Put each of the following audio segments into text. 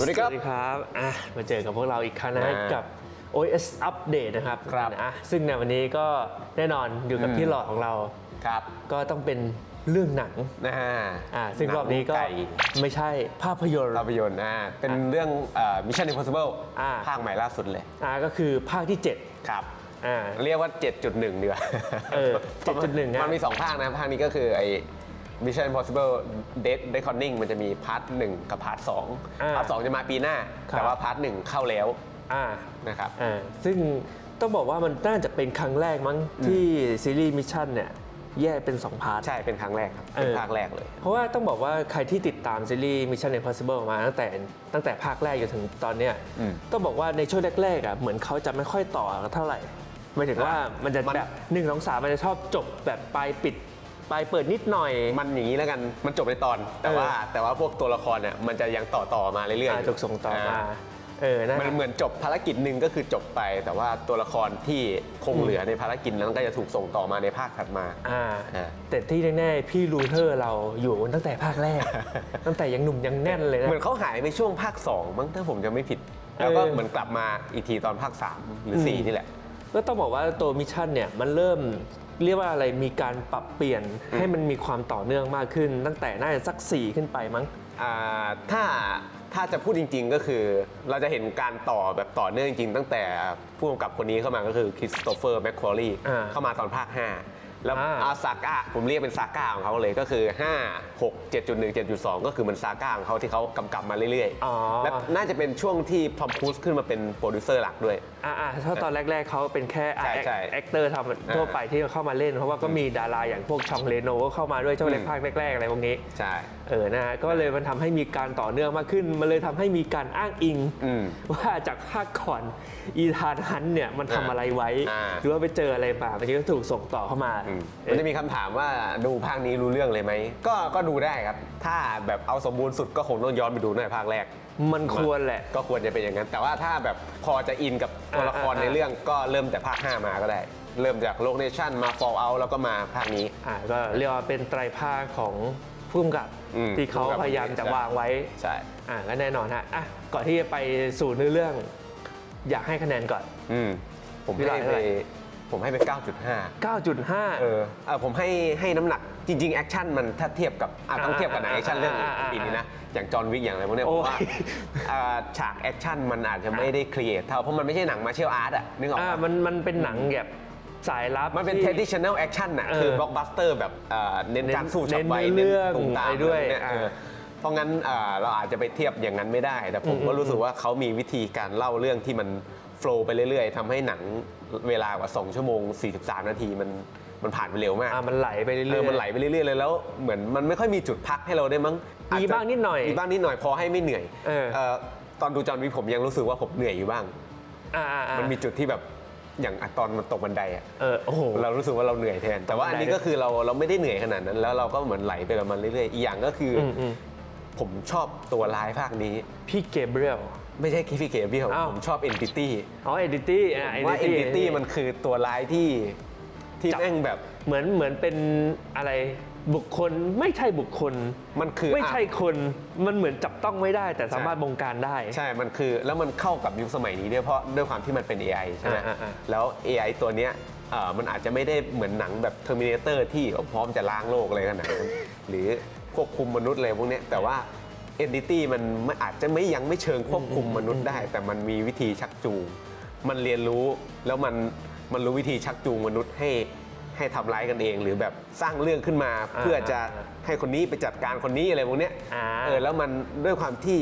สวัสดีครับ สวัสดีครับอะมาเจอกับพวกเราอีกครั้งนะอ่ากักับ OS Update นะครับครับอะซึ่งในวันนี้ก็แน่นอนอยู่กับอืมพี่หลอดของเราครับ ก็ต้องเป็นเรื่องหนังนะฮะอ่าซึ่งรอบนี้ก็หงไไม่ใช่ภาพยนตร์ภาพยนตร์อ่าเป็นเรื่องเอ่อ Mission Impossible อ่าภาคใหม่ล่าสุดเลยอ่าก็คือภาคที่ครับ7อ่าเรียกว่า 7.1ดีกว่าเออ7.1อะมันมี 2 ภาคนะภาคนี้ก็คือไอ้ Mission Impossible Dead Reckoning มันจะมีพาร์ทหนึ่งกับพาร์ทสองอ่าพาร์ทสองจะมาปีหน้า ครับ แต่ว่าพาร์ทหนึ่งเข้าแล้วอ่า นะครับ อ่าซึ่งต้องบอกว่ามันน่าจะเป็นครั้งแรกมั้งที่ซีรีส์มิชชั่นเนี่ยแยกเป็น 2 พาร์ท ใช่เป็นครั้งแรกครับเป็นเออภาคแรกเลย เพราะว่าต้องบอกว่าใครที่ติดตามซีรีส์ Mission Impossible มาตั้งแต่ตั้งแต่ภาคแรกจนถึงตอนเนี้ยอืมต้องบอกว่าในช่วงแรกๆอะเหมือนเขาจะไม่ค่อยต่อเท่าไหร่หมายถึงว่ามันจะมัน แบบหนึ่งสองสามมันจะชอบจบแบบปลายปิด ปลายเปิดนิดหน่อย มันอย่างนี้แล้วกัน มันจบในตอน แต่เออว่าแต่ว่าพวกตัวละครเนี่ยมันจะยังต่อต่อมาเรื่อยอ่าๆถูกส่งต่อมาเออนะมันเหมือนจบภารกิจหนึ่งก็คือจบไป แต่ว่าตัวละครที่คงเหลือในภารกิจนั้นก็จะถูกส่งต่อมาในภาคถัดมาอ่าอ่าแต่ที่แน่ๆพี่ลูเทอร์เราอยู่ตั้งแต่ภาคแรก ตั้งแต่ยังหนุ่มยังแน่นเลยนะเหมือนเขาหายไปช่วงภาค 2 มั้งถ้าผมจะไม่ผิด แล้วก็เออเหมือนกลับมาอีกทีตอนภาค 3 หรือ 4 นี่แหละก็ต้องบอกว่าตัวมิชชั่นเนี่ยมันเริ่ม เรียกว่าอะไรมีการปรับเปลี่ยนให้มันมีความต่อเนื่องมากขึ้น ตั้งแต่น่าจะสักสี่ขึ้นไปมั้ง อ่าถ้าถ้าจะพูดจริง ๆ ก็คือ เราจะเห็นการต่อแบบต่อเนื่องจริงๆตั้งแต่ผู้กำกับคนนี้เข้ามาก็คือคริสโตเฟอร์แมคควอรีอ่า เข้ามาตอนภาค 5 แล้วอ่า อาซาก้าผมเรียกเป็นซาก้าของเขาเลยก็คือ 5 6 7.1 7.2 ก็คือมันซาก้าของเขาที่เขากำกับมาเรื่อยอ๋อ ๆ และน่าจะเป็นช่วงที่พอมครูซขึ้นมาเป็นโปรดิวเซอร์หลักด้วย อ่าอ่าถ้าตอนแรก ๆเขาเป็นแค่ใช่ใช่แอคเตอร์ทำทั่วไปที่เข้ามาเล่น เพราะว่าก็มีดาราอย่างพวกชองเลโนก็เข้ามาด้วยช่วงอืม ภาคแรกๆอะไรพวกนี้ ใช่ เออนะฮะก็เลยมันทำให้มีการต่อเนื่องมากขึ้น มันเลยทำให้มีการอ้างอิง อืม ว่าจากภาคก่อน อีธานฮันต์เนี่ยมันทำอะไรไว้ อ่า หรือว่าไปเจออะไรมามันก็ถูกส่งต่อเข้ามาอืมเอ๊ะมันจะมีคำถามว่าดูภาคนี้รู้เรื่องเลยไหม ก็ก็ดูได้ครับ ถ้าแบบเอาสมบูรณ์สุดก็คงต้องย้อนไปดูในภาคแรก มันควรแหละ ก็ควรจะเป็นอย่างนั้น แต่ว่าถ้าแบบพอจะอินกับตัวละครอ่าอ่า ในเรื่องก็เริ่มแต่ภาค 5 มาก็ได้ เริ่มจากโลกเนชั่นมา Fall Out แล้วก็มาภาคนี้ อ่าก็เรียกว่าเป็นไตรภาคของผู้กำกับอืมที่เขาผู้กำกับพยายามจะวางไว้ ใช่ อ่าก็แน่นอนฮะอะก่อนที่จะไปสู่เนื้อเรื่อง อยากให้คะแนนก่อน อืมผมพี่หลอดให้เท่าไปไหร่ ผมให้ไป 9.5 9.5 เออเออผมให้ให้น้ำหนักจริงๆแอคชั่นมันถ้าเทียบกับอะต้องอ่าเทียบกับหนังแอคชั่นเรื่องอ่าอ่าปีนี้นะ อย่างจอห์นวิกอย่างอะไรพวกเนี้ยผโอ้มว่ายอ่าฉากแอคชั่นมันอาจจะไม่ได้ครีเอทเท่าเพราะมันไม่ใช่หนังมาเชียลอาร์ตอะนึกออกอ่าปะมันมันเป็นหนังแบบสายลับมันเป็น ที่ traditional action น่ะเออคือบล็อกบัสเตอร์แบบเอ่อเน้นเน้นการสู้ฉับไวเน้นเรื่องตุ้มตามอะไรด้วยอะไรพกเนี้อ่าเออ เพราะงั้นอ่าเราอาจจะไปเทียบอย่างนั้นไม่ได้ แต่ผมอืมก็รู้สึกว่าเขามีวิธีการเล่าเรื่องที่มันโฟล์ไปเรื่อยๆทำให้หนังเวลากว่า 2 ชั่วโมง 43 นาทีมันมันผ่านไปเร็วมาก อ่ามันไหลไปเรื่อยเอๆอมันไหลไปเรื่อยๆเลยแล้วเหมือนมันไม่ค่อยมีจุดพักให้เราได้มั้งมีอจจะบ้างนิดหน่อยมีบ้างนิดหน่อยพอให้ไม่เหนื่อยเออเอ่อตอนดูจอห์นวิกผมยังรู้สึกว่าผมเหนื่อยอยู่บ้าง อ่าอ่าอ่ามันมีจุดที่แบบอย่างอะตอนมันตกบันไดอะเออโอ้โห เรารู้สึกว่าเราเหนื่อยแทน แต่ว่าอันนี้ได้ก็คือเราเราไม่ได้เหนื่อยขนาดนั้น แล้วเราก็เหมือนไหลไปกับมันเรื่อยๆอีกอย่างก็คือออืมอืม ผมชอบตัวร้ายภาคนี้ พี่เกเบรียล ไม่ใช่คิฟิเกเบียลอ้าว ผมชอบ Entity อ๋อเอดิตี้อ่าว่า Entity มันคือตัวร้ายที่ที่จับ แม่งแบบเหมือนเหมือนเป็นอะไรบุคคลไม่ใช่บุคคล มันคือไม่ใช่อะ คนมันเหมือนจับต้องไม่ได้ แต่สามารถใช่บงการได้ ใช่ มันคือ แล้วมันเข้ากับยุคสมัยนี้ด้วยเพราะด้วยความที่มันเป็น AI ใช่ไหมอ่าอ่าอ่าแล้ว AI ตัวเนี้ย เอ่อมันอาจจะไม่ได้เหมือนหนังแบบ Terminator ที่พร้อมจะล้างโลกอะไรขนาดนั้น หรือควบคุมมนุษย์อะไรพวกเนี้ยแต่ว่า Entity มันมันอาจจะไม่ยังไม่เชิงควบคุมมนุษย์ได้ แต่มันมีวิธีชักจูง มันเรียนรู้แล้วมันมันรู้วิธีชักจูงมนุษย์ให้ให้ทำร้ายกันเอง หรือแบบสร้างเรื่องขึ้นมาอ่าเพื่อจะอ่าให้คนนี้ไปจัดการคนนี้อะไรพวกเนี้ยอ่า เออแล้วมันด้วยความที่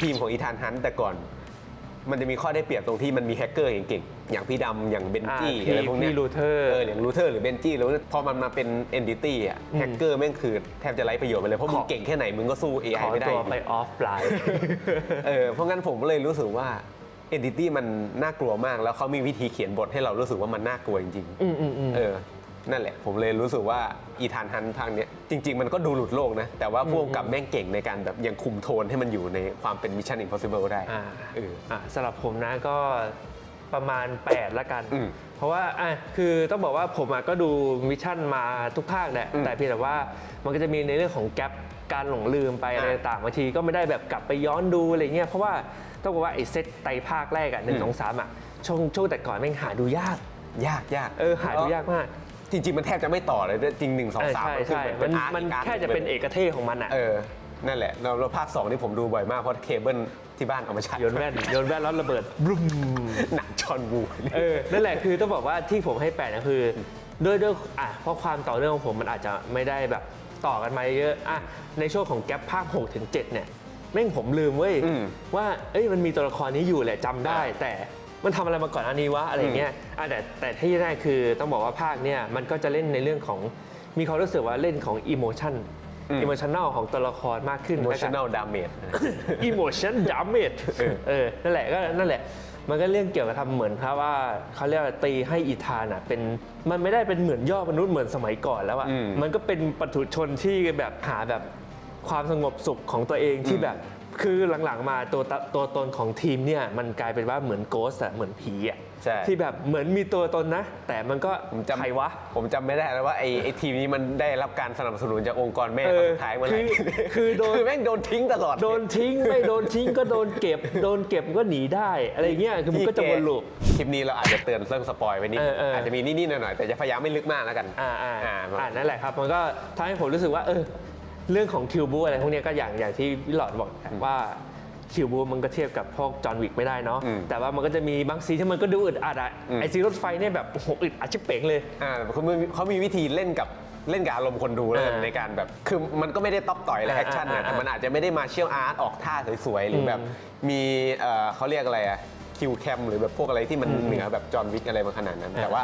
ทีมของอีธานฮันต์แต่ก่อน มันจะมีข้อได้เปรียบตรงที่มันมีแฮกเกอร์เก่งๆ อย่างพี่ดำอย่างเบนจี้อ่าพี่อะไรพวกเนี้ยพี่ Luther เอออย่างลูเทอร์หรือเบนจี้แล้วพอมันมาเป็นเอนติตี้อะอืมแฮกเกอร์แม่งคือแทบจะไร้ประโยชน์ไปเลย เพราะมึขงอเก่งแค่ไหนมึงก็สู้ข AI อไม่ได้ตัวอยู่ไปดีออฟไลน์เออเพราะงั้นผมก็เลยรู้สึกว่าเอนติตี้มันน่ากลัวมาก แล้วเขามีวิธีเขียนบทให้เรารู้สึกว่ามันน่ากลัวจริงๆอืมอืมอืมเออนั่นแหละ ผมเลยรู้สึกว่าอีธานฮันทางเนี้ยจริง ๆ มันก็ดูหลุดโลกนะ แต่ว่าพวกกับแม่งเก่งในการแบบยังคุมโทนให้มันอยู่ในความเป็นมิชชั่นอิมพอสิเบิลได้อ่าเอออ่าสำหรับผมนะก็ ประมาณ 8 ละกัน อืมเพราะว่าอะคือต้องบอกว่าผมอะก็ดูมิชชั่นมาทุกภาคแหละอืมแต่เพียงแต่ว่ามันก็จะมีในเรื่องของแกลบการหลงลืมไปอะไรอะต่างๆบางทีก็ไม่ได้แบบกลับไปย้อนดูอะไรเงี้ยเพราะว่าต้องบอกว่าไอ้เซตไตรภาคแรกอะหนึ่อืงม สองสามอะช่วงช่วงแต่ก่อนแม่งหาดูยาก ยากยากเออหาดูยากมากจริง ๆ มันแทบจะไม่ต่อเลยด้วยจริงหนึ่งสองเออสามใช่มันคือใช่เหมือนมัเป็นนอาร์ตมันอีกอาร์ตแค่จะเป็นเอกเทศของมันอะ เออ นั่นแหละแล้วแล้วภาค2นี่ผมดูบ่อยมากเพราะเคเบิล ที่บ้านเอามาใช้โยนแว่นโยนแว่นแล้วระเบิดบลุมหนังจอห์นวูเออนั่นแหละคือต้องบอกว่าที่ผมให้แปดนะคือด้วยด้วยอะเพราะความต่อเนื่องของผมมันอาจจะไม่ได้แบบต่อกันมาเยอะอะในช่วงของแกลบภาค6ถึง7เนี่ยแม่งผมลืมเว้ยอืมว่าเอ้ยมันมีตัวละครนี้อยู่แหละจำได้อ่าแต่มันทำอะไรมาก่อนอันนี้วะอะไรเงี้ยอะแต่แต่ที่แน่คือต้องบอกว่าภาคเนี่ยมันก็จะเล่นในเรื่องของมีความรู้สึกว่าเล่นของอิโมชัน อิโมชันแนลของตัวละครมากขึ้นโมแล้วกัชั่นนแนลดาเมจ emotion damage เออเออ นั่นแหละก็นั่นแหละ มันก็เรื่องเกี่ยวกับทำเหมือนครับว่าเขาเรียกว่าตีให้อีธานอะเป็นมันไม่ได้เป็นเหมือนยอดมนุษย์เหมือนสมัยก่อนแล้วอะ อืม มันก็เป็นปัถุชนที่แบบหาแบบความสงบสุขของตัวเองที่แบบ คือหลังๆมาตัวตตัวตนของทีมเนี่ยมันกลายเป็นว่าเหมือนโกสอะเหมือนผีอะ ใช่ ที่แบบเหมือนมีตัวตนนะ แต่มันก็ผมจำใครวะ ผมจำไม่ได้แล้วว่าไอ้ไอ้ทีมนี้มันได้รับการสนับสนุนจากองค์กรแม่เอครั้องสุดท้ายเมื่อไหร่คือคือโดนคือแม่งโดนทิ้งตลอด โดนทิ้งไม่โดนทิ้งก็โดนเก็บ โดนเก็บก็หนีได้ อะไรเงี้ยคือมันก็จะวนลูป คลิปนี้เราอาจจะเตือนเรื่องสปอยไว้นิดเออเอออ อาจจะมีนิดๆหน่อยๆแต่จะพยายามไม่ลึกมากแล้วกันอ่าอ่าอ่าอ่านั่นแหละครับ มันก็ทำให้ผมรู้สึกว่าเออเรื่องของคิวบูอะไรพวกเนี้ยก็อย่างอย่างที่พี่หลอดบอกว่า คิวบูมันก็เทียบกับพวกจอห์นวิกไม่ได้เนาะอืม แต่ว่ามันก็จะมีบางซีนที่มันก็ดูอึดอัดอะอืมไอซีนรถไฟเนี่ยแบบโอ้โหอึดอัดชิบเป๋งเลย อ่าเขามีเขามีวิธีเล่นกับเล่นกับอารมณ์คนดูแล้วกันอ่าในการแบบ คือมันก็ไม่ได้ต๊อกต่อยและอ่าแอคชั่นอ่านะแต่มันอาจจะไม่ได้มาเชียลอาร์ตออกท่าสวยๆ หรืออมแบบมีเอ่อเขาเรียกอะไรอะคิวแคมหรือแบบพวกอะไรที่มันเหนือแบบจอห์นวิกอะไรมาขนาดนั้นอ่าแต่ว่า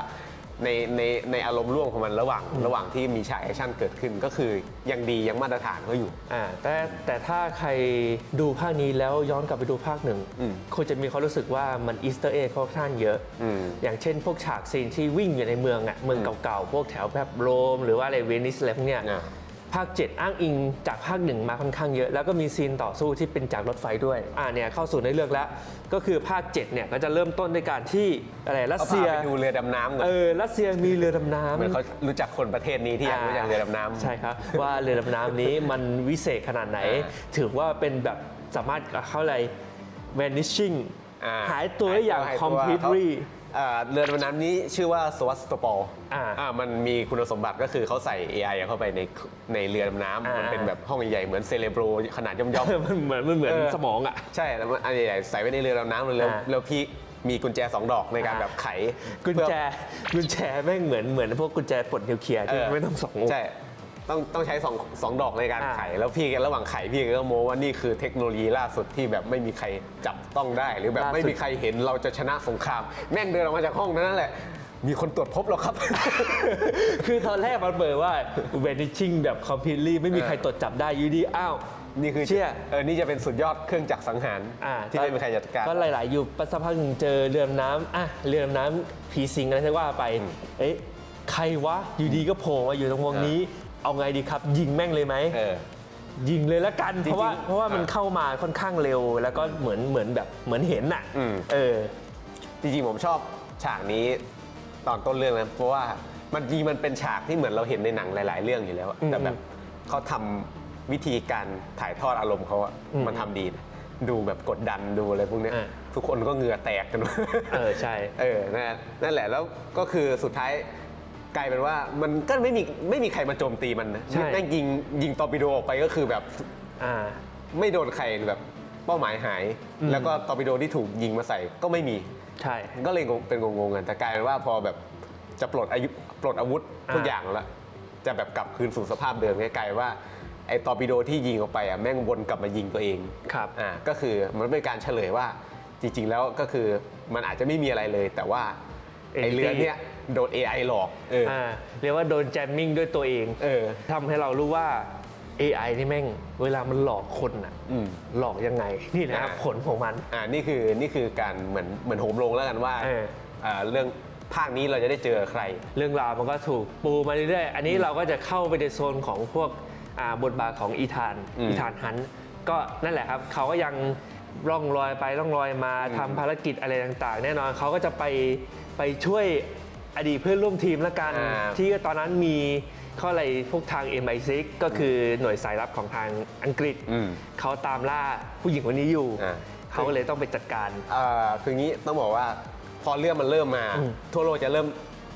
ในในในอารมณ์ร่วมของมันระหว่างระหว่างที่มีฉากแอคชั่นเกิดขึ้นก็คือยังดียังมาตรฐานเขาอยู่ อ่าแต่แต่ถ้าใครดูภาคนี้แล้วย้อนกลับไปดูภาคหนึ่งอืมคงจะมีความรู้สึกว่ามันอีสเตอร์เอ็กค่อนข้างเยอะ อืม อย่างเช่นพวกฉากซีนที่วิ่งอยู่ในเมืองอะเมืองเก่าๆ พวกแถวแบบโรม หรือว่าอะไรเวนิสอะไรพวกเนี้ย อ่า ภาค 7 อ้างอิงจากภาคหนึ่งมาค่อนข้างเยอะ แล้วก็มีซีนต่อสู้ที่เป็นจากรถไฟด้วย อ่าเนี่ยเข้าสู่ในเรื่องแล้ว ก็คือภาค 7 เนี่ยก็จะเริ่มต้นด้วยการที่อะไรรัสเขาเซีพายไปดูเรือดำน้ำก่อนเออรัสเซียมีเรือดำน้ำ เหมือนเขารู้จักคนประเทศนี้ที่ยังรู้จักเรือดำน้ำ ใช่ครับ ว่าเรือดำน้ำนี้มันวิเศษขนาดไหน อ่าถือว่าเป็นแบบสามารถเข้าอะไร vanishing อ่หายตัวได้อย่างหตัว completely เขา อ่าเรือดำน้ำนี้ชื่อว่าสวัสโตปอลอ่าอ่ามันมีคุณสมบัติก็คือเขาใส่ AI เข้าไปในในเรือดำน้ำอ่ามั มันเป็นแบบห้องใหญ่ๆเหมือนเซเลโบรขนาดย่อม มันเหมือนมันเหมือนเออ สมองอะ ๆ ใช่แล้วมันอันใหญ่ๆใส่ไว้ในเรือดำน้ำเลยแล้วอ่าแล้วพี่มีกุญแจสองดอกในการอ่า แบบไขกุญแจเพื่อ กุญแจแม่งเหมือนเหมือนพวกกุญแจปลดนิวเคลียร์ที่เออไม่ต้องสองใช่ ต้องต้องใช้สองสองดอกในการอ่า ไข แล้วพี่ระหว่างไขพี่ก็โม้ว่านี่คือเทคโนโลยีล่าสุดที่แบบไม่มีใครจับต้องได้ หรือแบบไม่มีใครเห็นเราจะชนะสงคราม แม่งเดินออกมาจากห้องนั้นแหละ มีคนตรวจพบแล้วครับ คือตอนแรกมันเปิดว่า vanishing แบบ completely ไม่มีใครตรวจจับได้อยูดีอ้าว นี่คือเชี่ยเออนี่จะเป็นสุดยอดเครื่องจักรสังหารอ่าที่ไม่มีใครจัดการ ก็หลาย ๆ อยู่สักพักหนึ่งเจอเรือดำน้ำอะเรือดำน้ำผีสิงอะไรใช่ว่าไปอืมเอ๊ะใครวะอยู่ดีก็โผล่มาอยู่ตรงวงนี้ เอาไงดีครับยิงแม่งเลยไหม เออ ยิงเลยละกันจริงๆเพราะว่าเพราะว่ามันอ่าเข้ามาค่อนข้างเร็ว แล้วก็เหมือนเหมือนแบบเหมือนเห็นน่ะอืม เออ จริงๆผมชอบฉากนี้ตอนต้นเรื่องนะเพราะว่ามันจริงมันเป็นฉากที่เหมือนเราเห็นในหนังหลาย ๆ เรื่องอยู่แล้วอะอืมแต่แบบเขาทำวิธีการถ่ายทอดอารมณ์เขาอะอืมมันทำดีนะดูแบบกดดันดูอะไรพวกเนี้ยอ่า ทุกคนก็เหงื่อแตกกันเออใช่ เออนั่นนั่นแหละ แล้วก็คือสุดท้าย กลายเป็นว่ามันก็ไม่มีไม่มีใครมาโจมตีมันนะใช่ แม่งยิงยิงตอร์ปิโดออกไปก็คือแบบอ่า ไม่โดนใครแบบเป้าหมายหาย อืม แล้วก็ตอร์ปิโดที่ถูกยิงมาใส่ก็ไม่มี ใช่ ก็เลยงงเป็นงงๆกันแต่กลายเป็นว่าพอแบบจะปลดอายุปลดอาวุธทุกอ่า อย่างแล้วจะแบบกลับคืนสู่สภาพเดิมเนี่ยกลายว่าไอ้ตอร์ปิโดที่ยิงออกไปอะแม่งวนกลับมายิงตัวเองครับ อ่าก็คือมันเป็นการเฉลยว่าจริง ๆ แล้วก็คือมันอาจจะไม่มีอะไรเลย แต่ว่าไอ้เรือเนี่ย โดน AI หลอกเออ อ่าเรียกว่าโดนแจมมิ่งด้วยตัวเองเออทำให้เรารู้ว่า AI นี่แม่ง เวลามันหลอกคนอะอืม หลอกยังไง นี่นะครับอ่าผลของมัน อ่านี่คือนี่คือการเหมือนเหมือนโหมลงแล้วกันว่าเออ อ่าเรื่องภาคนี้เราจะได้เจอใคร เรื่องราวมันก็ถูกปูมาเรื่อยๆ อันนี้เราก็จะเข้าไปในโซนของพวกอ่าบทบาทของอีธานอืมอีธานฮันต์ก็นั่นแหละครับเขาก็ยังร่องรอยไปร่องรอยมาทำภารกิจอะไรต่างๆ แน่นอนเขาก็จะไปไปช่วย อดีตเพื่อนร่วมทีมละกัน อ่า ที่ตอนนั้นมีข้ออะไรพวกทาง MI6 ก็คือหน่วยสายลับของทางอังกฤษ อืม เขาตามล่าผู้หญิงคนนี้อยู่ อ่า เขาก็เลยต้องไปจัดการ เอ่อคืองี้ต้องบอกว่าพอเรื่องมันเริ่มมา อืมทั่วโลกจะเริ่ม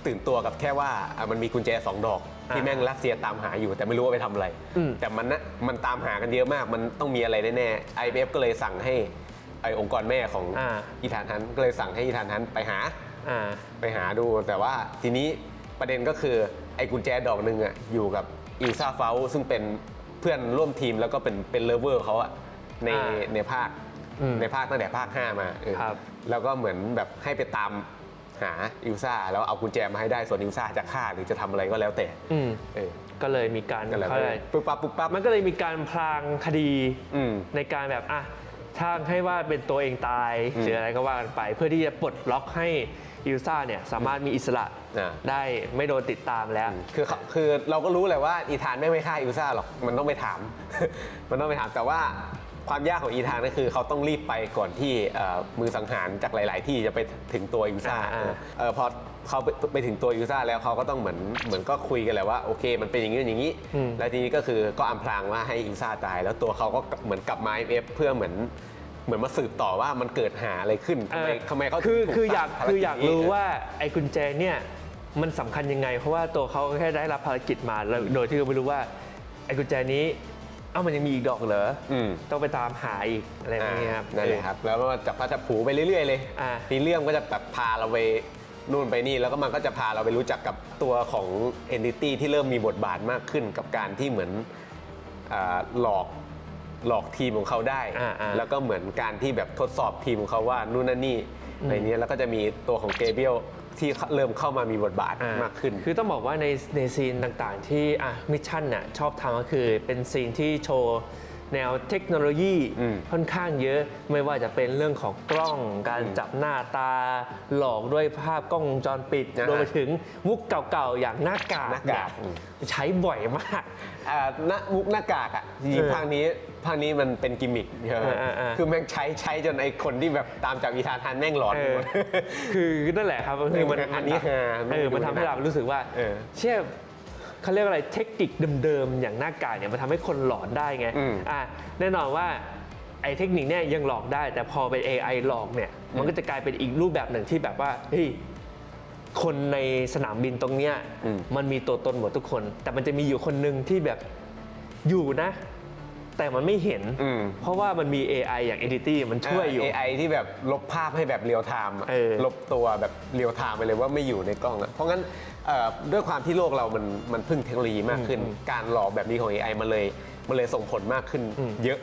ตื่นตัวกับแค่ว่าอะมันมีกุญแจสองดอก ที่อ่าแม่งรัสเซียตามหาอยู่แต่ไม่รู้ว่าไปทำอะไร อืม แต่มันนะมันตามหากันเยอะมากมันต้องมีอะไรแน่ๆ IBF ก็เลยสั่งให้ไอองค์กรแม่ของอ่า อีธานฮันต์ก็เลยสั่งให้อีธานฮันต์ไปหา อ่า ไปหาดูแต่ว่าทีนี้ประเด็นก็คือไอ้กุญแจดอกหนึ่งอะอยู่กับอิลซาเฟลซึ่งเป็นเพื่อนร่วมทีมแล้วก็เป็นเป็นเลเวอร์เขาอะในอ่าในภาคอืมในภาคตั้งแต่ภาค 5 มาเออครับ แล้วก็เหมือนแบบให้ไปตามหาอิลซ่าแล้วเอากุญแจมาให้ได้ส่วนอิลซ่าจะฆ่าหรือจะทำอะไรก็แล้วแต่อืมเออก็เลยมีการก็แล้วเขาแต่เรียกอะไรปุ๊บปั๊บปุ๊บปั๊บมันก็เลยมีการพลางคดี อืม ในการแบบอะทางให้ว่าเป็นตัวเองตายอืมหรืออะไรก็ว่ากันไป เพื่อที่จะปลดล็อกให้ ยูซ่าเนี่ยสามารถมีอิสระอ่า ได้ไม่โดนติดตามแล้ว คือเขาคือเราก็รู้แหละว่าอีธานไม่ไม่ฆ่าอิลซ่าหรอก มันต้องไปถาม มันต้องไปถามแต่ว่าความยากของอีธานก็คือเขาต้องรีบไปก่อนที่เอ่อมือสังหารจากหลาย ๆ ที่จะไปถึงตัวอิลซ่าอ่าเออเออพอเขาไปไปถึงตัวอิลซ่าแล้วเขาก็ต้องเหมือนเหมือนก็คุยกันแหละว่าโอเค มันเป็นอย่างนี้อย่างนี้อืมแล้วทีนี้ก็คือก็อำพรางว่าให้อิลซ่าตาย แล้วตัวเขาก็เหมือนกลับมาเอฟเพื่อเหมือน เหมือนมาสืบต่อว่ามันเกิดหาอะไรขึ้นทำไมเออทำไมเขาคือถูคืออยากสั่งภรคือกิจอยากนี้รู้ว่าไอ้กุญแจเนี่ยมันสำคัญยังไง เพราะว่าตัวเขาแค่ได้รับภารกิจมาแล้วโดยที่เขาไม่รู้ว่าไอ้กุญแจนี้เอ้ามันยังมีอีกดอกเหรออืมต้องไปตามหาอีกอะไรแบบนี้ครับ นั่นแหละครับ แล้วก็จับพระจับผูไปเรื่อยๆเลยอ่าทีเรื่องก็จะแบบพาเราไปนู่นไปนี่ แล้วก็มันก็จะพาเราไปรู้จักกับตัวของ entity ที่เริ่มมีบทบาทมากขึ้นกับการที่เหมือนอาหลอก หลอกทีมของเขาได้ อ่าอ่าแล้วก็เหมือนการที่แบบทดสอบทีมของเขาว่านู่นนั่นนี่อะไรเนี้ยแล้วก็จะมีตัวของเกเบียลที่เริ่มเข้ามามีบทบาทอ่มากขึ้น คือต้องบอกว่าในในซีนต่างๆ ที่อะมิชชั่นน่ะชอบทำก็คือเป็นซีนที่โชว์ แนวเทคโนโลยีอืมค่อนข้างเยอะไม่ว่าจะเป็นเรื่องของกล้องการอืมจับหน้าตา หลอกด้วยภาพกล้องวงจรปิดนะฮะรวมไปถึงมุกเก่าๆ อย่างหน้ากากหน้ากากเนี่ยใช้บ่อยมากอ่าหน้ามุกหน้ากากอะจริงเออๆภาคนี้ภาคนี้มันเป็นกิมมิคใช่ไหมอ่าๆๆคือแม่งใช้ใช้จนไอคนที่แบบตามจับอีธานทันแม่งหลอนเอหอมดคือนั่นแหละครับคือมันอันนี้ฮาเออมันทำให้เรารู้สึกว่าเออเชื่อ เขาเรียกว่าอะไรเทคนิคเดิมๆอย่างหน้ากากเนี่ยมันทำให้คนหลอนได้ไงอืม อะแน่นอนว่าไอ้เทคนิคเนี่ยยังหลอกได้ แต่พอเป็น AI หลอกเนี่ยมันก็จะกลายเป็นอีกรูปแบบหนึ่งที่แบบว่าเฮ้ยคนในสนามบินตรงเนี้ยอืม มันมีตัวตนหมดทุกคน แต่มันจะมีอยู่คนหนึ่งที่แบบอยู่นะ แต่มันไม่เห็น อืม เพราะว่ามันมี AI อย่าง Entity มันช่วยอยู่ เ AI ที่แบบลบภาพให้แบบเรียลไทม์อะเออลบตัวแบบเรียลไทม์ไปเลยว่าไม่อยู่ในกล้องอะเพราะงั้นเอ่อด้วยความที่โลกเรามันมันพึ่งเทคโนโลยีมากขึ้นอืมการหลอกแบบนี้ของ AI มันเลยมันเลยส่งผลมากขึ้นอืมเยอะ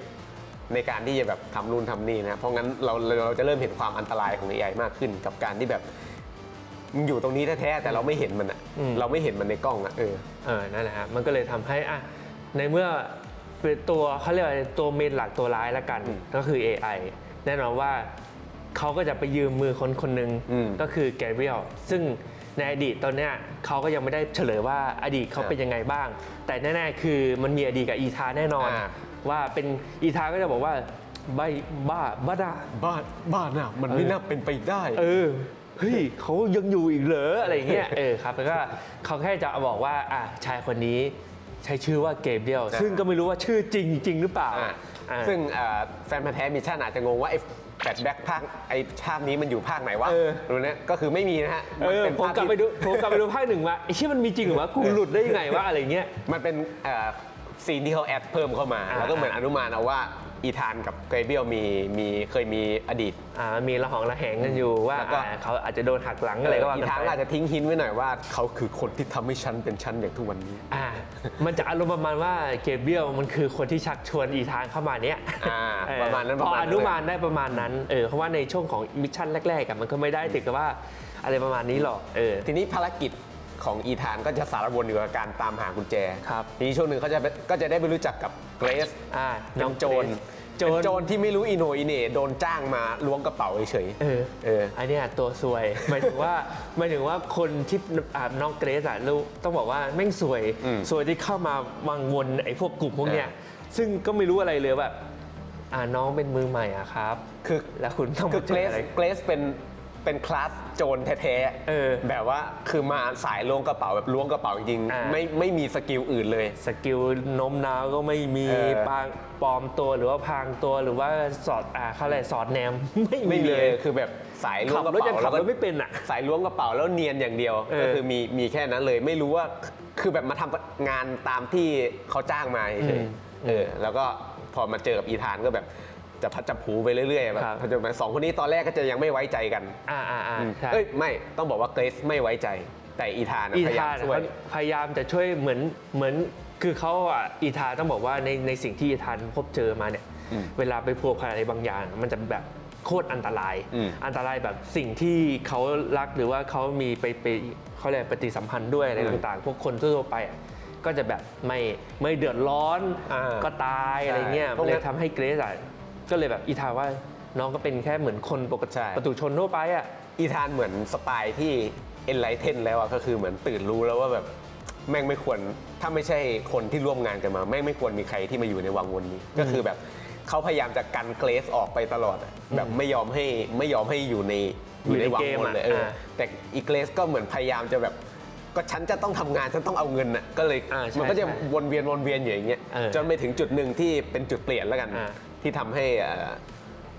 ในการที่จะแบบทำนู่นทำนี่นะเพราะงั้นเราเราจะเริ่มเห็นความอันตรายของ AI มากขึ้น กับการที่แบบมันอยู่ตรงนี้แท้ๆแต่เราไม่เห็นมันอะอืมเราไม่เห็นมันในกล้องอะเออ เออนั่นแหละฮะมันก็เลยทำให้อะในเมื่อ เป็นตัวเขาเรียกว่าตัวเมนหลักตัวร้ายละกันอืมก็คือ AI แน่นอนว่าเขาก็จะไปยืมมือคนคนหนึ่งอืมก็คือแกเบรียลซึ่งในอดีตตอนเนี้ยเขาก็ยังไม่ได้เฉลยว่าอดีตเขาอ่าเป็นยังไงบ้าง แต่แน่ๆคือมันมีอดีตกับอีธาแน่นอน อ่า ว่าเป็นอีธาก็จะบอกว่าใบบ้าบ้าดา บ้านบ้านอะมันไม่เออน่าเป็นไปได้ เออ เฮ้ยเขายังอยู่อีกเหรออะไรเงี้ย เออครับ แล้วก็เขาแค่จะบอกว่า อะชายคนนี้ ใช้ชื่อว่าเกมเดียวนะซึ่งก็ไม่รู้ว่าชื่อจริงจริงหรือเปล่าอะอะซึ่งเอ่อแฟนพันธ์แท้มิชชั่นอาจจะงงว่าไอ้แฟลชแบ็กภาคไอ้ภาพนี้มันอยู่ภาคไหนวะเออรู้เนี่ยก็คือไม่มีนะฮะเออเป็นผมภาพกลับที่ไปดูผมกลับไปดูภาคหนึ่งว่าไอ้เชี่ยมันมีจริงเหรือวะกูหลุดได้ยังไงวะอะไรเงี้ยมันเป็นเอ่อซีนที่เขาแอดเพิ่มเข้ามาอ่าแล้วก็เหมือนอนุมานเอาว่า อีธานกับเกรเบียลมีมีเคยมีอดีต อ่ามันมีระหองระแหงกันอยู่ว่าแล้วก็ อ่าเขาอาจจะโดนหักหลังอะไรก็ว่าอีกันธานไปก็อาจจะทิ้งหินไว้หน่อยว่า เขาคือคนที่ทำให้ฉันเป็นฉันอย่างทุกวันนี้ อ่ามันจะอารมณ์ประมาณว่าเกมเบียลมันคือคนที่ชักชวนอีธานเข้ามาเนี้ยอ่าเออประมาณนั้นพประอมาณอนั้นนุเลยมานได้ประมาณนั้นเออเพราะว่าในช่วงของมิชชั่นแรกๆอะมันก็ไม่ได้ถึงกับว่าอะไรประมาณนี้หรอกเออ ทีนี้ภารกิจของอีธานก็จะสารวนอยู่กับการตามหากุญแจครับ ทีนี้ช่วงหนึ่งเขาจะก็จะได้ไปรู้จักกับ เกรซอ่าน้องโจรโจเป็นรโจรที่ไม่รู้อีโหนอีเหน่โดนจ้างมาล้วงกระเป๋าเฉยเออเอออันเนี้ยตัวซวยหมายถึงว่าหมายถึงว่าคนที่อ่าน้องเกรซอะรู้ต้องบอกว่าแม่งซวยอืมซวยที่เข้ามาวังวนไอ้พวกกลุ่มพวกเนี้ยอ่ซึ่งก็ไม่รู้อะไรเลยแบบอ่าน้องเป็นมือใหม่อะครับ คือแล้วคุณต้องคืมาอเจเกรอซอะไรเกรซเป็น เป็นคลาสโจรแท้เออแบบว่าคือมาสายล้วงกระเป๋าแบบล้วงกระเป๋าจริงอ่าๆไม่ไม่มีสกิลอื่นเลย สกิลโน้มน้าวก็ไม่มีเออ ปางปลอมตัวหรือว่าพรางตัวหรือว่าสอดอ่าเขาอะไรสอดแนม ไม่ไม่มีมีเลเลยยคือแบบสายล้วขังบกระรถยังเป๋าขับรถไม่เป็นอะ สายล้วงกระเป๋าแล้วเนียนอย่างเดียวเออ ก็คือมีมีแค่นั้นเลย ไม่รู้ว่าคือแบบมาทำงานตามที่เขาจ้างมาเฉอืยมๆเออแล้วก็พอมาเจอกับอีธานก็แบบ จะพัดจะผูไปเรื่อยๆแบบครับพอเจอมาสองคนนี้ตอนแรกก็จะยังไม่ไว้ใจกันอ่าอ่าอ่าใช่เอ้ยไม่ต้องบอกว่าเกรซไม่ไว้ใจ แต่อีธานอะอีพยายาธามนช่วยพยายามจะช่วยเหมือนเหมือนคือเขาอะอีธานต้องบอกว่าในในสิ่งที่อีธานพบเจอมาเนี่ยอืมเวลาไปพัวพันอะไรบางอย่าง มันจะแบบโคตรอันตรายอืมอันตรายแบบสิ่งที่เขารักหรือว่าเขามีไปไปเขาเรียกปฏิสัมพันธ์ด้วยอะไรอืมต่างๆ พวกคนทั่วๆไปอะก็จะแบบไม่ไม่เดือดร้อนอ่าก็ตายอะไรเงี้ยใช่พวกเลนั้ยนทำให้เกรซอะ ก็เลยแบบอีธานว่าน้องก็เป็นแค่เหมือนคนปกติใช่ ประตูชนทั่วไปอะ อีธานเหมือนสปายที่เอ็นไลเทนแล้วอะก็คือเหมือนตื่นรู้แล้วว่าแบบแม่งไม่ควรถ้าไม่ใช่คนที่ร่วมงานกันมา แม่งไม่ควรมีใครที่มาอยู่ในวังวนนี้ ก็คือแบบเขาพยายามจะกันเกรซออกไปตลอดอะแบบไม่ยอมให้ไม่ยอมให้อยู่ในอยู่ในวังวนเลยอยู่ในเกมอะเอออ่าแต่อีเกรซก็เหมือนพยายามจะแบบก็ฉันจะต้องทำงานฉันต้องเอาเงินน่ะก็เลยอ่าใช่มันก็จะใช่วนเวียนวนเวียนอยู่อย่างเงี้ยเออจนไปถึงจุดหนึ่งที่เป็นจุดเปลี่ยนแล้วกัน อ่า ที่ทำให้เอ่อ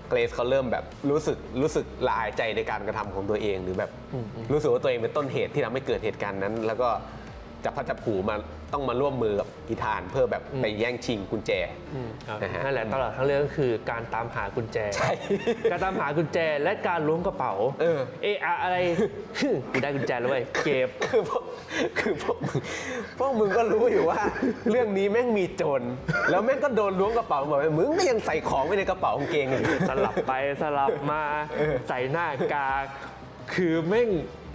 เกรซเขาเริ่มแบบรู้สึกรู้สึกละอายใจในการกระทำของตัวเอง หรือแบบรู้สึกว่าตัวเองเป็นต้นเหตุที่ทำให้เกิดเหตุการณ์นั้น แล้วก็ จับพัดจับผูมาต้องมาร่วมมือกับอีธานเพื่อแบบไปแย่งชิงกุญแจครับนะฮะนั่นแหละตลอดทั้งเรื่องก็คือการตามหากุญแจ ใช่การตามหากุญแจและการล้วงกระเป๋าเออเอะอะอะไร กูได้กุญแจแล้วเว้ยเก็บ คือพวกคือพวกมึงพวกมึงก็รู้อยู่ว่า เรื่องนี้แม่งมีโจรแล้วแม่งก็โดนล้วงกระเป๋าหมดเลยมึงก็ยังใส่ของไว้ในกระเป๋ากางเกงอยู่ สลับไปสลับมาใส่หน้ากากคือแม่ง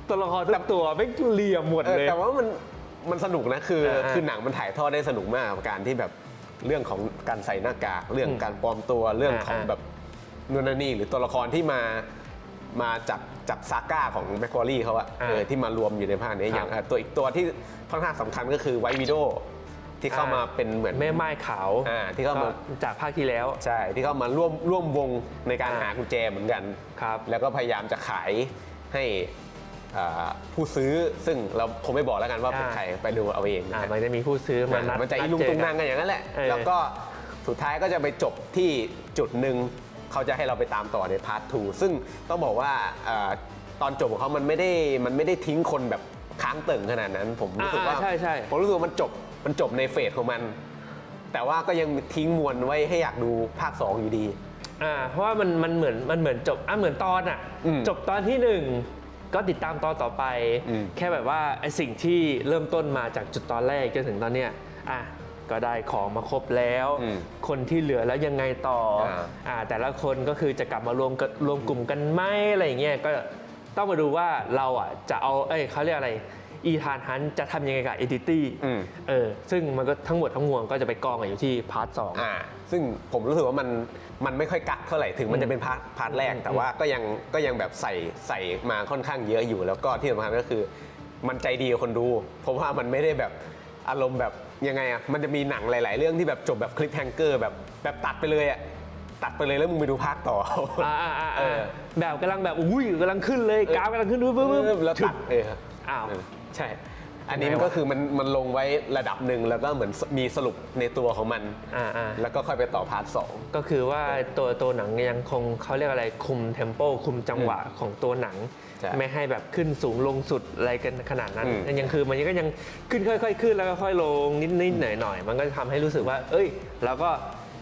ตัวละครทุกตัวแม่งเหลี่ยมหมดเออเลย แต่ว่ามัน มันสนุกนะคืออ่าคือหนังมันถ่ายทอดได้สนุกมากกับการที่แบบเรื่องของการใส่หน้ากาก เรื่องการปลอมตัวเรื่องของอ่าแบบนู่นนนนี่หรือตัวละครที่มามาจากจากซาก้าของแมคควอรี่เขาอะอ่าเออที่มารวมอยู่ในภาคนี้ครับ อย่างอะตัวอีกตัวที่ค่อนข้างสำคัญก็คือไววิโดที่เข้ามาเป็นเหมือน แม่ไม้ขาวอ่าที่เข้ามาก็จากภาคที่แล้ว ใช่ที่เข้ามาร่วมร่วมวงในการอ่า หากุญแจเหมือนกัน ครับ แล้วก็พยายามจะขายให้อ่า ผู้ซื้อซึ่งเราคงไม่บอกแล้วกันว่าเป็นอ่าใครไปดูเอาเองนะอ่าฮะมันจะมีผู้ซื้อมานัดมันจะอีลุงนัดตุเจงอนางกันอย่างนั้นแหละเออแล้วก็สุดท้ายก็จะไปจบที่จุดหนึ่งเขาจะให้เราไปตามต่อในพาร์ท2ซึ่งต้องบอกว่าอ่าตอนจบของเขามันไม่ได้มันไม่ได้ทิ้งคนแบบค้างเติ่งขนาดนั้น ผมรู้สึกว่าอ่าใช่ใช่ผมรู้สึกว่ามันจบมันจบในเฟสของมัน แต่ว่าก็ยังทิ้งมวลไว้ให้อยากดูภาค 2 อยู่ดี อ่า เพราะว่ามันมันเหมือนมันเหมือนจบอะเหมือนตอนอะอืมจบตอนที่หนึ่ง ก็ติดตามตอนต่อไป อืม แค่แบบว่าไอสิ่งที่เริ่มต้นมาจากจุดตอนแรกจนถึงตอนเนี้ยอะก็ได้ของมาครบแล้ว อืมคนที่เหลือแล้วยังไงต่ออา อ่าแต่ละคนก็คือจะกลับมารวมกันรวมกลุ่มกันไหมอะไรอย่างเงี้ยก็ต้องมาดูว่าเราอะจะเอาเอ้ยเขาเรียกอะไรอีธานฮันจะทำยังไงกับเอดิตี้อืม เออซึ่งมันก็ทั้งหมดทั้งมวลก็จะไปกองกันอยู่ที่พาร์ทสอง อ่าซึ่งผมรู้สึกว่ามัน มันไม่ค่อยกักเท่าไหร่ถึงมันจะเป็นพาร์ทพาร์ทแรก แต่ว่าก็ยังก็ยังแบบใส่ใส่มาค่อนข้างเยอะอยู่ แล้วก็ที่สำคัญก็คือ มันใจดีกับคนดู เพราะว่ามันไม่ได้แบบอารมณ์แบบยังไงอะมันจะมีหนังหลาย ๆ เรื่องที่แบบจบแบบคลิปแฮงเกอร์แบบแบบตัดไปเลยอะตัดไปเลยแล้วมึงไปดูภาคต่ออ่าอ่าอ่าเออแบบกำลังแบบอุ้ยกำลังขึ้นเลยกราฟกำลังขึ้นปึ๊บปึ๊บปึ๊บแล้วตัดเอออ้าวเออใช่ อันนี้มันก็คือมันมันลงไว้ระดับหนึ่งแล้วก็เหมือนมีสรุปในตัวของมัน อ่าอ่า แล้วก็ค่อยไปต่อพาร์ทสอง ก็คือว่าตัวตัวหนังยังคงเขาเรียกอะไรคุมเทมโปคุมจังหวะของตัวหนัง ใช่ไม่ให้แบบขึ้นสูงลงสุดอะไรกันขนาดนั้นอืม ยังคือมันก็ยังขึ้นค่อยๆขึ้นแล้วก็ค่อยลงนิดนิดหน่อยหน่อยๆ มันก็ทำให้รู้สึกว่า เอ้ยเราก็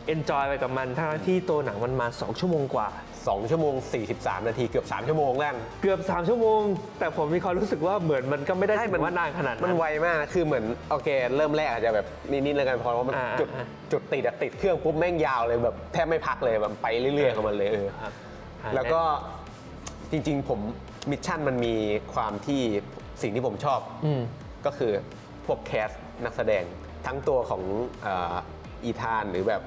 เอนจอยไปกับมันทั้งที่ตัวหนังมันมา 2 ชั่วโมงกว่า 2 ชั่วโมง 43 นาทีเกือบ 3 ชั่วโมงแล้วเกือบ 3 ชั่วโมง แต่ผมมีความรู้สึกว่าเหมือนมันก็ไม่ได้ใช่ถึงว่านานขนาดมันั้นน ไวมากนะคือเหมือนโอเค เริ่มแรกอาจจะแบบนิดๆแล้วกันพอว่ามันอ่าจุดอ่า จุดติดอะติดเครื่องปุ๊บแม่งยาวเลยแบบแทบไม่พักเลยแบบไปเรื่อยๆของมันเลยเออ ครับ แล้วก็จริงๆ ผมมิชชั่นมันมีความที่สิ่งที่ผมชอบอืมก็คือพวกแคสนักแสดงทั้งตัวของเอ่ออีธานหรือแบบ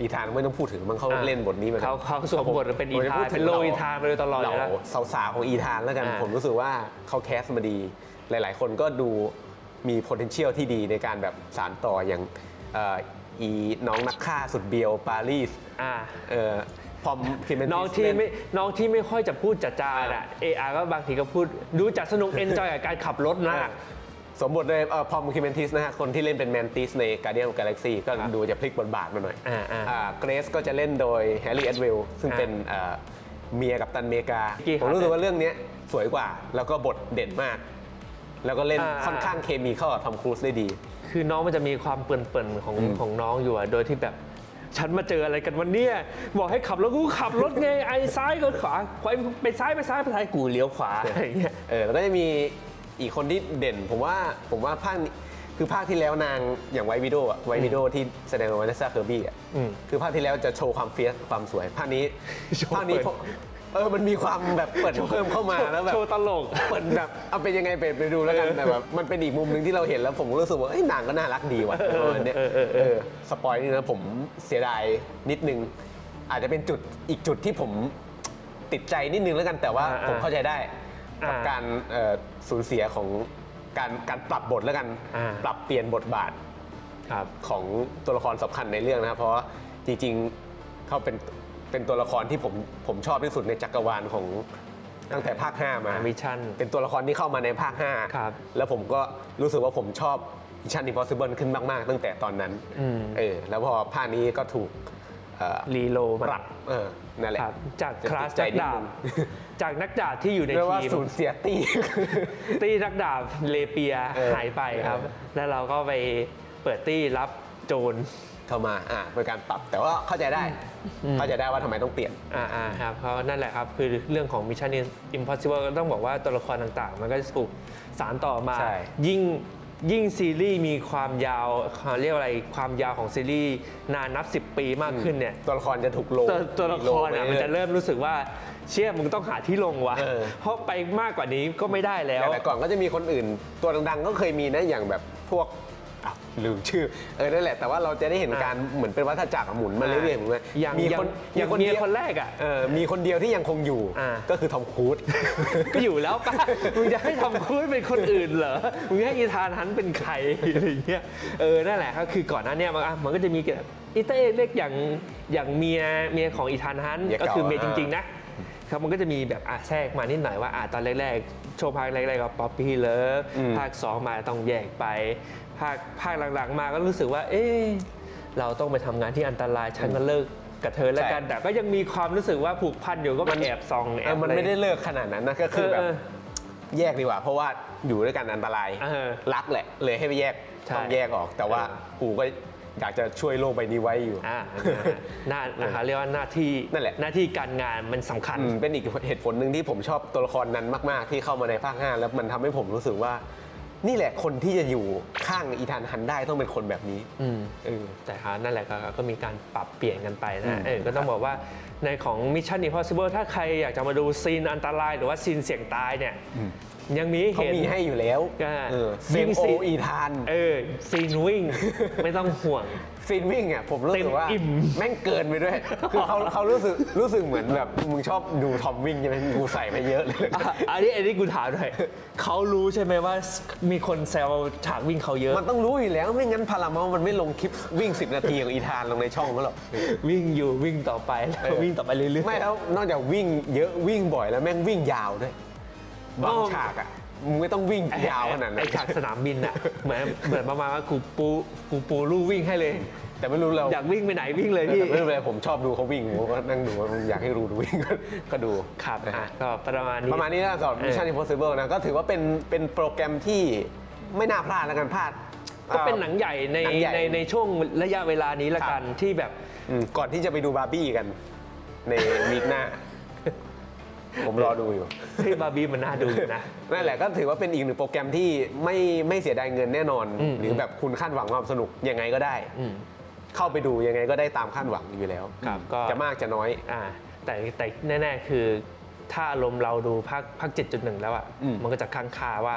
อีธานไม่ต้องพูดถึงมันเขาอ่าเล่นบทนี้มันเขาเขาสวมบทเป็นอีผมจะธาพูนดถึงเป็นโลรอีธานไปโดยตลอดอยู่เราแล้วสาวๆของอีธานแล้วกัน อ่าผมรู้สึกว่าเขาแคสมาดี หลาย ๆ คนก็ดูมี potential ที่ดีในการแบบสานต่ออย่างเอ่ออีน้องนักฆ่าสุดเบียวปารีสอ่าเออพอมคิมเบนน้องที่ไม่น้องที่ไม่ค่อยจะพูดจัดจาน่ะเออาก็บางทีก็พูดดูจะสนุกเอนจอยกับการขับรถมาก สมบทเลยเอ่อพอมคิมเบนทิสนะฮะคนที่เล่นเป็นแมนติสในการเดียนกาแล็กซี่ก็ครับดูจะพลิกบทบาทมาหน่อยอ่าอ่าอ่าเกรซก็จะเล่นโดยแฮร์รี่เอ็ดวิลซึ่งอ่าเป็นเอ่อเมียกับตันอเมริกากี่ผมรู้สึกว่าเรื่องเนี้ยสวยกว่า แล้วก็บทเด่นมาก แล้วก็เล่นอ่าค่อนข้างเคมีเข้ากับทอมครูซได้ดี คือน้องมันจะมีความเปิ่นๆของอืมของน้องอยู่อะโดยที่แบบฉันมาเจออะไรกันวันเนี้ยบอกให้ขับรถกูขับรถไงไอ้ซ้ายก็ขวาขวาไปซ้ายไปซ้ายไปซ้ายกูเลี้ยวขวาอะไรอย่างเงี้ยเออแล้วก็จะมี อีกคนที่เด่น ผมว่าผมว่าภาคนี้คือภาคที่แล้วนางอย่างไววิดโออะไววิดโอที่แสดงโดยวานิสซาเคอร์บี้อะอืมคือภาคที่แล้วจะโชว์ความเฟียสความสวย ภาคนี้โชว์ภาคนี้เปิดผมเออมันมีความแบบเปิดเพิ่มเข้ามาแล้วแบบ โชว์ตลกเปิดแบบเอาเป็นยังไงไปไปดูแล้วกันแต่แบบมันเป็นอีกมุมหนึ่งที่เราเห็นแล้วผมรู้สึกว่าเอ้ยนางก็น่ารักดีว่ะประมาณเนี้ยเออเออเออ เออสปอยนี่นะผมเสียดายนิดนึง อาจจะเป็นจุดอีกจุดที่ผมติดใจนิดนึงแล้วกันแต่ว่าอ่าผมเข้าใจได้ กับอ่าการเอ่อสูญเสียของการการปรับบทแล้วกัน อ่า ปรับเปลี่ยนบทบาท ครับ ของตัวละครสำคัญในเรื่องนะครับ เพราะว่าจริงๆเขาเป็นเป็นตัวละครที่ผมผมชอบที่สุดในจักรวาลของตั้งแต่ภาค 5 มามิชชั่นเป็นตัวละครที่เข้ามาในภาค 5 ครับแล้วผมก็รู้สึกว่าผมชอบ Mission Impossible ขึ้นมาก ๆ ตั้งแต่ตอนนั้นอืม เออแล้วพอภาคนี้ก็ถูกเอ่อ รีโลปมารับเออนั่นแหละครับจากจะคลาสติดใจนักนิดดานึบงจากนักดาบที่อยู่ในเรียกว่าทีมสูญเสียตี้ตี้นักดาบเลเปียเออหายไปครับเออแล้วเราก็ไปเปิดตี้รับโจรเข้ามาอ่าเป็นการปรับแต่ว่าเข้าใจได้อืมเข้าใจได้ว่าทำไมต้องเปลี่ยนอ่าอ่าครับเพราะนั่นแหละครับ คือเรื่องของ Mission Impossible ก็ต้องบอกว่าตัวละครต่างๆ มันก็จะถูกสารต่อมาใช่ยิ่ง ยิ่งซีรีส์มีความยาวเขาเรียกว่าอะไรความยาวของซีรีส์นานนับ 10 ปีมากขึ้นเนี่ย ตัวละครจะถูกโลตัวตัวละครอะมันจะเริ่มรู้สึกว่าเชี่ยมึงต้องหาที่ลงวะเออเพราะไปมากกว่านี้ก็ไม่ได้แล้ว แต่ก่อนก็จะมีคนอื่น ตัวดังๆก็เคยมีนะอย่างแบบพวกอ้าว ลืมชื่อเออนั่นแหละแต่ว่าเราจะได้เห็นอะการเหมือนเป็นวัฏจักรอะหมุนมาเรื่อยๆเหมือนกันอย่างมีอย่าคงนอย่างมีคนเมียเดียวคนแรกอะเออมีคนเดียวที่ยังคงอยู่อ่าก็คือทอมครูซก็อยู่แล้วป้ามึงจะให้ทำคูดเป็นคนอื่นเหรอมึงให้อีธานฮันต์เป็นใครอะไรอย่างเงี้ยเออนั่นแหละก็คือก่อนหน้าเนี้มันอะมันก็จะมีแบบอีเต้เล็กอย่างอย่างเมียเมียของอีธานฮันต์เมียก็เก่าคือเมียจอ่าริง ๆ นะครับมันก็จะมีแบบอะแทรกมานิดหน่อยว่าอะตอนแรกๆโชว์ภาคแรกๆก็ป๊อปปี้เลิฟอืมภาค 2 มาต้องแยกไป ภาคภาคหลังๆ มาก็รู้สึกว่า เอ๊ะเราต้องไปทำงานที่อันตรายฉันก็เลิกกับเธอแล้วกันแต่ก็ยังมีความรู้สึกว่าผูกพันอยู่ก็มันแอบซองแอเออบมันอะรไม่ได้เลิกขนาดนั้นนะก็คือแบบเออแยกดีกว่า เพราะว่าอยู่ด้วยกันอันตรายเออรักแหละ เลยให้ไปแยกใช่ต้องแยกออก แต่ว่าเออ กูก็อยากจะช่วยโลกใบนี้ไว้อยู่ อ่าหน้านะคะเรียกว่าหน้าที่นั่นแหละ หน้าที่การงานมันสำคัญ อืมเป็นอีกเหตุผลหนึ่งที่ผมชอบตัวละครนั้นมาก ๆ ที่เข้ามาในภาค 5 แล้วมันทำให้ผมรู้สึกว่า นี่แหละคนที่จะอยู่ข้างอีธานฮันได้ต้องเป็นคนแบบนี้อืม เออ แต่ฮะนั่นแหละก็ก็มีการปรับเปลี่ยนกันไปอืนะมเออก็ต้องบอกว่าในของ Mission Impossible ถ้าใครอยากจะมาดูซีนอันตราย หรือว่าซีนเสี่ยงตายเนี่ย ยังมีให้เขาเห็น มีให้อยู่แล้วอ่าเออเซยิ่มงโอซีอีธาน เออซีนวิ่ง ไม่ต้องห่วง ซีนวิ่งอะผมรู้สึกว่าเต็มอิ่ม แม่งเกินไปด้วย คือเขาเขารู้สึกรู้สึกเหมือนแบบมึงชอบดูทอมวิ่งใช่ไหมกูใส่ไปเยอะเลย อะอันนี้อันนี้กูถามหน่อยเขารู้ใช่ไหมว่ามีคนแซวฉากวิ่งเขาเยอะ มันต้องรู้อยู่แล้วไม่งั้นพาราเมลมันไม่ลงคลิปวิ่ง 10 นาทีของอีธานลงในช่องมันหรอกวิ่งอยู่ บ่อยแล้วแม่งวิ่งยาวด้วยบางอ๋อฉากอะมึงไม่ต้องวิ่งยาวขนาดนั้ไอ้นฉากสนามบินอะเหมือนเหมือนประมาณว่ากูปูกูปูลู่วิ่งให้เลย แต่ไม่รู้เราอยากวิ่งไปไหนวิ่งเลยแต่พี่ไม่เป็นไรผมชอบดูเขาวิ่งผมก็นั่งดูว่าอยากให้รู้ดูวิ่งก็ก็ดูครับนะอะฮะก็ประมาณนี้ประมาณนี้นะสำหรับเออ Mission Impossible นะก็ถือว่าเป็นเป็นโปรแกรมที่ไม่น่าพลาดแล้วกันพลาดก็เป็นหนังใหญ่ในหนังใหญ่ในในช่วงระยะเวลานี้ละกันที่แบบอืมก่อนที่จะไปดูบาร์บี้กันในวีคหน้า ผมรอดูอยู่เฮ้ยบาร์บี้มันน่าดูอยู่นะ นั่นแหละก็ถือว่าเป็นอีกหนึ่งโปรแกรมที่ไม่ไม่เสียดายเงินแน่นอน อืม หรือแบบคุณคาดหวังความสนุกยังไงก็ได้ อืม เข้าไปดูยังไงก็ได้ตามคาดหวังอยู่แล้วครับก็ จะมากจะน้อย อ่าแต่แต่แน่ๆคือ ถ้าอารมณ์เราดูภาคภาค 7.1 แล้วอะอืม มันก็จะค้างคาว่า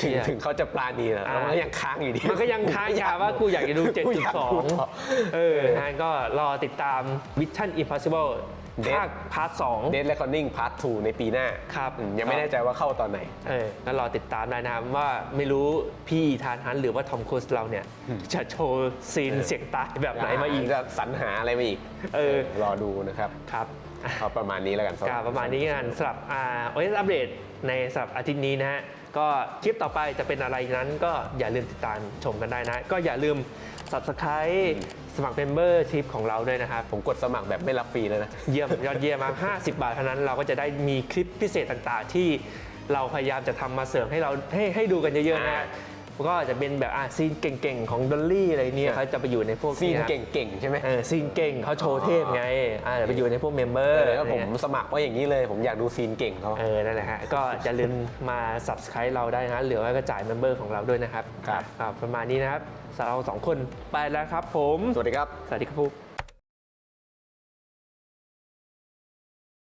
ถึงเชี่ย ถึงเขาจะปลาณีนะอ่า แล้วมันก็ยังค้างอยู่ดี มันก็ยังค้างคาว่ากูอยากจะดู กูอยากดูต่อ 7.2 เออนะก็รอติดตาม Mission Impossible Dead ภาคพาร์ทสอง เดน r ร c คอนนิ่งพาร์ท2ในปีหน้าครับ อืมยังไม่แน่ใจว่าเข้าตอนไหน เออแล้วรอติดตามได้นะครับว่าไม่รู้พี่อีธานฮันต์หรือว่าทอมครูซเราเนี่ย จะโชว์ซีนเออเสียงตายแบบไหนมาอีก จะสรรหาอะไรมาอีกเออ รอดูนะครับครับเอาประมาณนี้แล้วกันสำห ก็ประมาณนี้กันสำหรับอ่าโอเอสอัปเดตในสำหรับอาทิตย์นี้นะฮะ ก็คลิปต่อไปจะเป็นอะไรนั้นก็อย่าลืมติดตามชมกันได้นะ ก็อย่าลืม subscribe สมัคร membership ของเราด้วยนะครับ ผมกดสมัครแบบไม่รับฟรีเลยนะ เยี่ยมยอดเยี่ยมมาก50 บาทเท่านั้นเราก็จะได้มีคลิปพิเศษต่างๆ ที่เราพยายามจะทำมาเสริมให้เราให้ให้ดูกันเยอะๆนะฮะ ก็อาจจะเป็นแบบอะซีนเก่งๆ ของดอลลี่อะไรเนี่ยอะเขาจะไปอยู่ในพวกซีนยเก่งๆ ใช่ไหมเออซีนเก่งเขาโชว์เทพไงอ่าเดี๋ยวไปอยู่ในพวกเมมเบอเอร์อแล้วผมสมัครไว้อย่างนี้เลย ผมอยากดูซีนเก่งเขาเออนั่นแหละฮะก็อย่าลืมมา subscribe เราได้นะหรือว่าก็จ่ายเมมเบอร์ของเราด้วยนะครับครับครับประมาณนี้นะครับสำหรับเราสองคนไปแล้วครับผม สวัสดีครับ สวัสดีครับผม